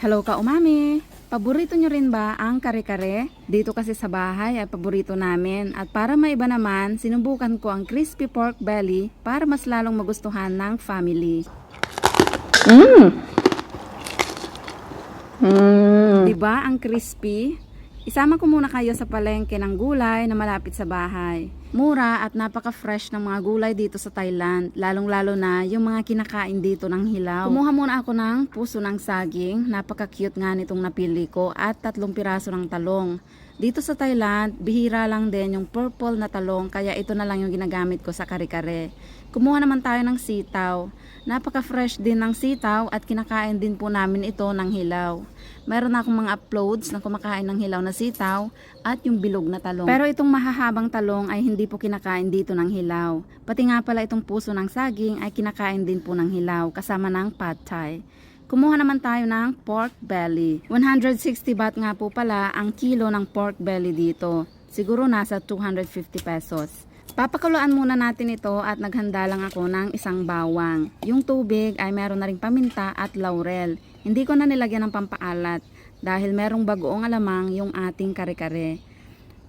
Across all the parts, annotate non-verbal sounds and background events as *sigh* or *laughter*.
Hello ka umami! Paborito nyo rin ba ang kare-kare? Dito kasi sa bahay ay paborito namin. At para maiba naman, sinubukan ko ang crispy pork belly para mas lalong magustuhan ng family. Mmm! Mm. Diba ang crispy? Isama ko muna kayo sa palengke ng gulay na malapit sa bahay. Mura at napaka-fresh ng mga gulay dito sa Thailand, lalong-lalo na yung mga kinakain dito ng hilaw. Kumuha muna ako ng puso ng saging, napaka-cute nga nitong napili ko, at tatlong piraso ng talong. Dito sa Thailand, bihira lang din yung purple na talong, kaya ito na lang yung ginagamit ko sa kare-kare. Kumuha naman tayo ng sitaw. Napaka-fresh din ng sitaw at kinakain din po namin ito ng hilaw. Meron akong mga uploads na kumakain ng hilaw na sitaw at yung bilog na talong. Pero itong mahahabang talong ay hindi po kinakain dito ng hilaw. Pati nga pala itong puso ng saging ay kinakain din po ng hilaw kasama ng pad thai. Kumuha naman tayo ng pork belly. 160 baht nga po pala ang kilo ng pork belly dito. Siguro nasa 250 pesos. Papakuluan muna natin ito at naghanda lang ako ng isang bawang. Yung tubig ay meron na ring paminta at laurel. Hindi ko na nilagyan ng pampaalat dahil merong bagoong alamang yung ating kare-kare.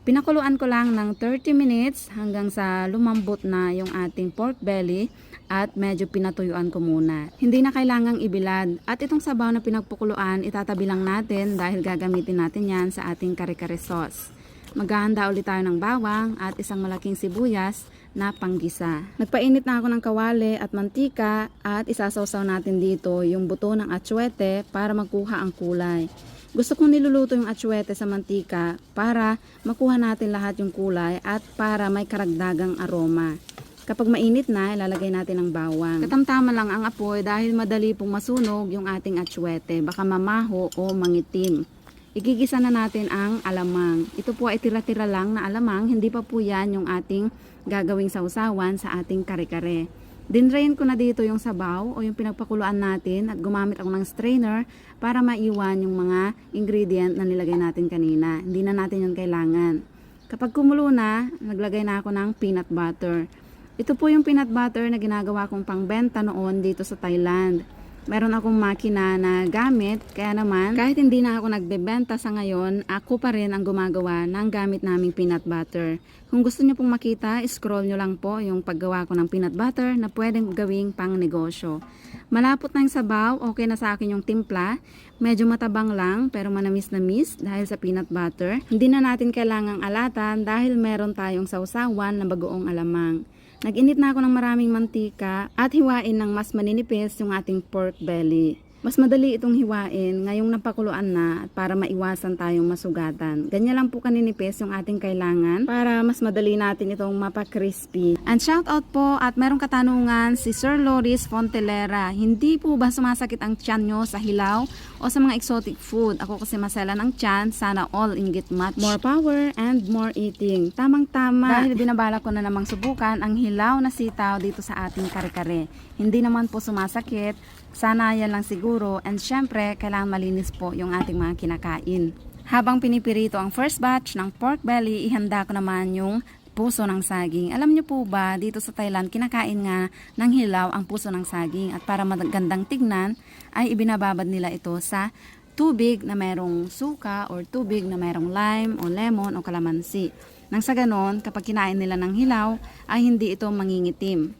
Pinakuluan ko lang ng 30 minutes hanggang sa lumambot na yung ating pork belly at medyo pinatuyuan ko muna. Hindi na kailangang ibilad at itong sabaw na pinagpukuluan itatabi lang natin dahil gagamitin natin yan sa ating kare-kare sauce. Maghahanda ulit tayo ng bawang at isang malaking sibuyas na panggisa. Nagpainit na ako ng kawali at mantika at isasawsaw natin dito yung buto ng atsuete para magkuha ang kulay. Gusto kong niluluto yung atsuete sa mantika para makuha natin lahat yung kulay at para may karagdagang aroma. Kapag mainit na, ilalagay natin ang bawang. Katamtama lang ang apoy dahil madali pong masunog yung ating atsuete. Baka mamaho o mangitim. Igigisa na natin ang alamang. Ito po ay tira-tira lang na alamang, hindi pa po yan yung ating gagawing sausawan sa ating kare-kare. Dinrain ko na dito yung sabaw o yung pinagpakuluan natin at gumamit ako ng strainer para maiwan yung mga ingredient na nilagay natin kanina. Hindi na natin yun kailangan. Kapag kumulo na, naglagay na ako ng peanut butter. Ito po yung peanut butter na ginagawa kong pangbenta noon dito sa Thailand meron akong makina na gamit, kaya naman kahit hindi na ako nagbebenta sa ngayon, ako pa rin ang gumagawa ng gamit naming peanut butter. Kung gusto nyo pong makita, scroll nyo lang po yung paggawa ko ng peanut butter na pwedeng gawing pang negosyo. Malapot na yung sabaw, okay na sa akin yung timpla. Medyo matabang lang pero manamis na miss dahil sa peanut butter. Hindi na natin kailangang alatan dahil meron tayong sausawan na bagoong alamang. Nag-init na ako ng maraming mantika at hiwain ng mas maninipis yung ating pork belly. Mas madali itong hiwain ngayong napakuluan na at para maiwasan tayong masugatan. Ganyan lang po kaninipis yung ating kailangan para mas madali natin itong mapa-crispy. And shout out po at merong katanungan si Sir Loris Fontelera. Hindi po ba sumasakit ang tiyan nyo sa hilaw o sa mga exotic food? Ako kasi masela ng tiyan, sana all ingit mat. More power and more eating. Tamang-tama. Dahil binabala ko na namang subukan ang hilaw na sitaw dito sa ating kare-kare. Hindi naman po sumasakit. Sana yan lang siguro. And syempre, kailangan malinis po yung ating mga kinakain. Habang pinipirito ang first batch ng pork belly, ihanda ko naman yung puso ng saging. Alam niyo po ba, dito sa Thailand, kinakain nga ng hilaw ang puso ng saging. At para magandang tignan, ay ibinababad nila ito sa tubig na mayroong suka or tubig na mayroong lime o lemon o kalamansi. Nang sa ganon, kapag kinain nila ng hilaw, ay hindi ito mangingitim.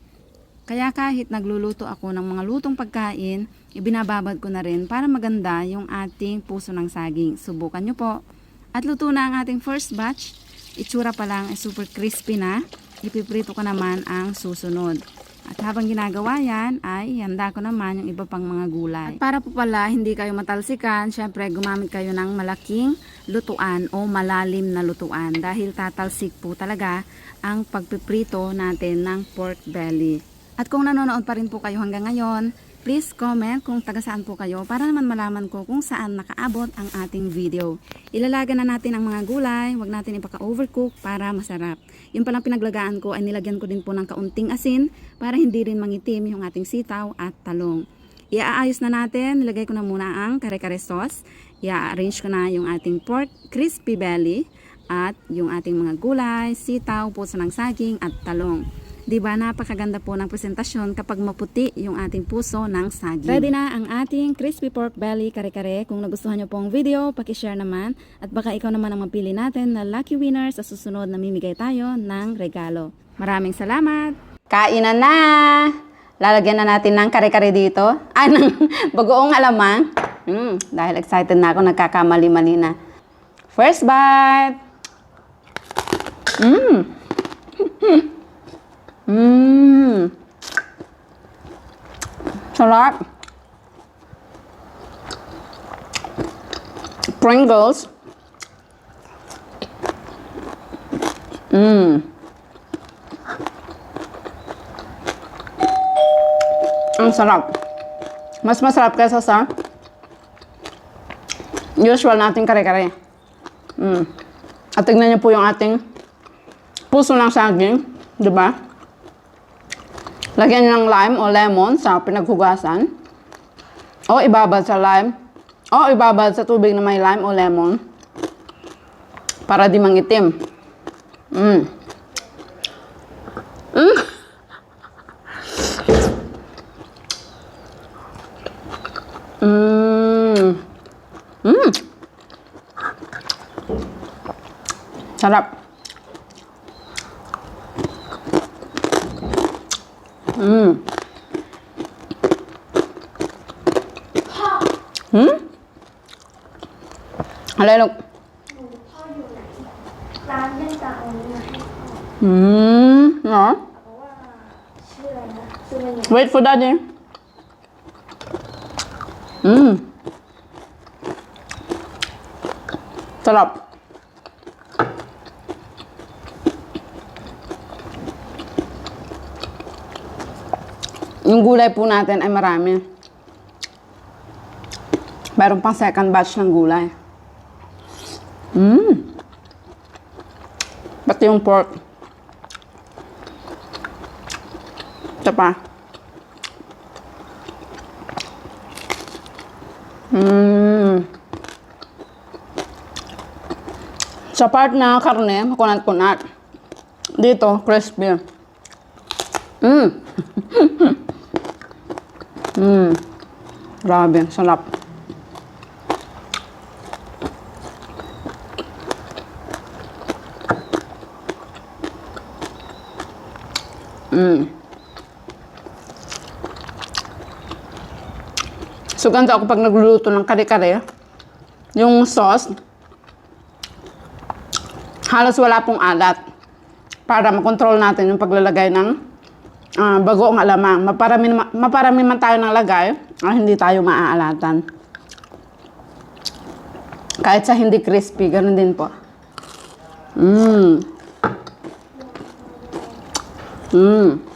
Kaya kahit nagluluto ako ng mga lutong pagkain, ibinababad ko na rin para maganda yung ating puso ng saging. Subukan nyo po. At luto na ang ating first batch. Itsura pa lang ay super crispy na. Ipiprito ko naman ang susunod. At habang ginagawa yan, ay handa ko naman yung iba pang mga gulay. At para po pala hindi kayo matalsikan, syempre gumamit kayo ng malaking lutuan o malalim na lutuan dahil tatalsik po talaga ang pagpiprito natin ng pork belly. At kung nanonood pa rin po kayo hanggang ngayon, please comment kung taga saan po kayo para naman malaman ko kung saan nakaabot ang ating video. Ilalaga na natin ang mga gulay, wag natin ipaka-overcook para masarap. Yung palang pinaglagaan ko ay nilagyan ko din po ng kaunting asin para hindi rin mangitim yung ating sitaw at talong. Iaayos na natin, nilagay ko na muna ang kare-kare sauce. Ia-arrange ko na yung ating pork crispy belly at yung ating mga gulay, sitaw, puso ng saging at talong. Di ba napakaganda po ng presentasyon kapag maputi yung ating puso ng saging. Ready na ang ating crispy pork belly kare-kare. Kung nagustuhan nyo po ang video, pakishare naman. At baka ikaw naman ang mapili natin na lucky winner sa susunod na mimigay tayo ng regalo. Maraming salamat! Kainan na! Lalagyan na natin ng kare-kare dito. Ah, ng *laughs* bagoong alamang. Mm, dahil excited na ako, nagkakamali-mali na. First bite! Mmm! *laughs* Mmm! Sarap! Pringles. Mmm. Ang sarap. Mas masarap kaysa sa usual nating kare-kare. Mm. At tignan niyo po yung ating puso ng saging, di ba? Lagyan niyo ng lime o lemon sa pinaghugasan. O ibabad sa lime. O ibabad sa tubig na may lime o lemon. Para di mangitim. Mm. Mm. Mm. Mm. Sarap. Mm. Hmm? อะไรลูกพ่ออยู่ไหนร้านยังจะเอาเงินให้พ่ออืมเหรอเพราะว่าชื่ออะไรนะชื่อมันยัง Wait for daddy. Mm. Sarap. Yung gulay po natin ay marami. Meron pang second batch ng gulay. Mmm. Pati yung pork. Ito pa. Mmm. Sa part na karne, makunat-kunat. Dito, crispy. Mmm. *laughs* Mmm. Grabe, sarap. Mmm. So, ganito ako pag nagluluto ng kare-kare. Yung sauce, halos wala pong alat. Para makontrol natin yung paglalagay ng ah, bagoong alamang. Maparami, maparami man tayo ng lagay, ah, hindi tayo maaalatan. Kahit sa hindi crispy, ganun din po. Mmm. Mmm.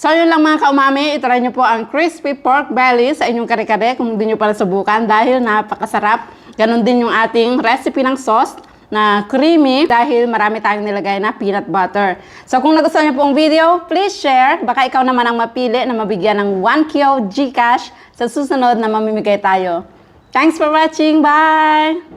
So yun lang mga kaumami, itry nyo po ang crispy pork belly sa inyong kare-kare kung hindi nyo pala subukan dahil napakasarap. Ganon din yung ating recipe ng sauce na creamy dahil marami tayong nilagay na peanut butter. So kung nagustuhan nyo po ang video, please share. Baka ikaw naman ang mapili na mabigyan ng 1 kyo Gcash sa susunod na mamimigay tayo. Thanks for watching. Bye!